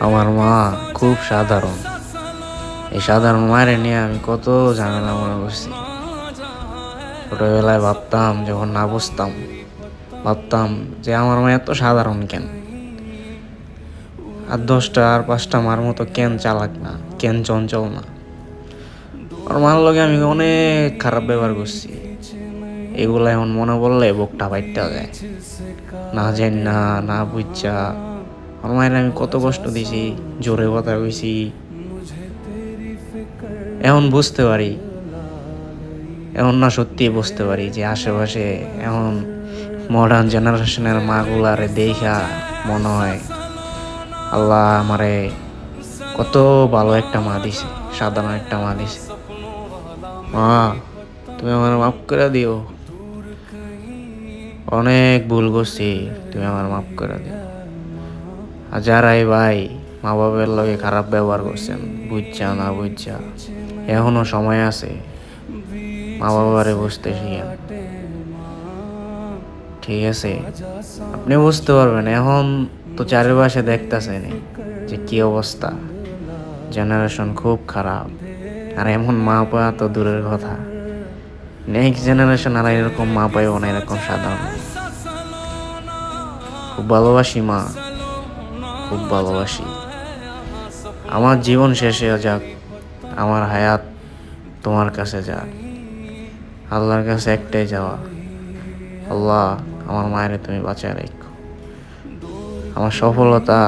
আমার মা খুব সাধারণ। এই সাধারণ মায়ের নিয়ে আমি কত ঝামেলা মনে করছি। ছোটবেলায় ভাবতাম, যখন না বুঝতাম, ভাবতাম যে আমার মা এত সাধারণ কেন? আর দশটা আর পাঁচটা মার মতো কেন চালাক না, কেন চঞ্চল না? আর মার লগে আমি অনেক খারাপ ব্যবহার করছি। এগুলো এখন মনে পড়লে বুকটা বাইটটা যায়। না জানি, না না বুঝছা আমার আমি কত কষ্ট দিছি, জোরে কথা কইছি। এখন বুঝতে পারি, এখন না সত্যি বুঝতে পারি যে আশেপাশে এখন মডার্ন জেনারেশনের মাগুলারে দেখা মনে হয় আল্লাহ আমারে কত ভালো একটা মা দিছে, সাধারণ একটা মা দিছে। মা, তুমি আমার মাফ করে দিও। অনেক ভুল করছি, তুমি আমার মাফ করে দিও। আর যারাই ভাই মা বাবার লগে খারাপ ব্যবহার করছেন, বুঝছা না বুঝছা, এখনও সময় আছে মা বাবারে বুঝতে শিখেন। ঠিক আছে? আপনি বুঝতে পারবেন, এখন তো চারিপাশে দেখতেছেন যে কি অবস্থা। জেনারেশন খুব খারাপ, আর এমন মা পাওয়া তো দূরের কথা। নেক্সট জেনারেশন আর এরকম মা পাইব না এরকম সাধারণ। খুব ভালোবাসি মা। খুব ভালোবাসি। আমার জীবন শেষে যাক, আমার হায়াত তোমার কাছে যাক। আল্লাহর কাছে একটাই যাওয়া, আল্লাহ আমার মায়ের তুমি বাঁচায় রেখো। আমার সফলতা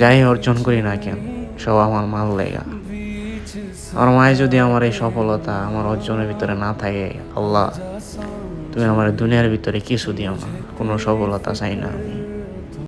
যাই অর্জন করি না কেন, সব আমার মাল লেগা। আমার মায়ের যদি আমার এই সফলতা আমার অর্জনের ভিতরে না থাকে, আল্লাহ তুমি আমার দুনিয়ার ভিতরে কিছু দিও না, কোনো সফলতা চাই না আমি।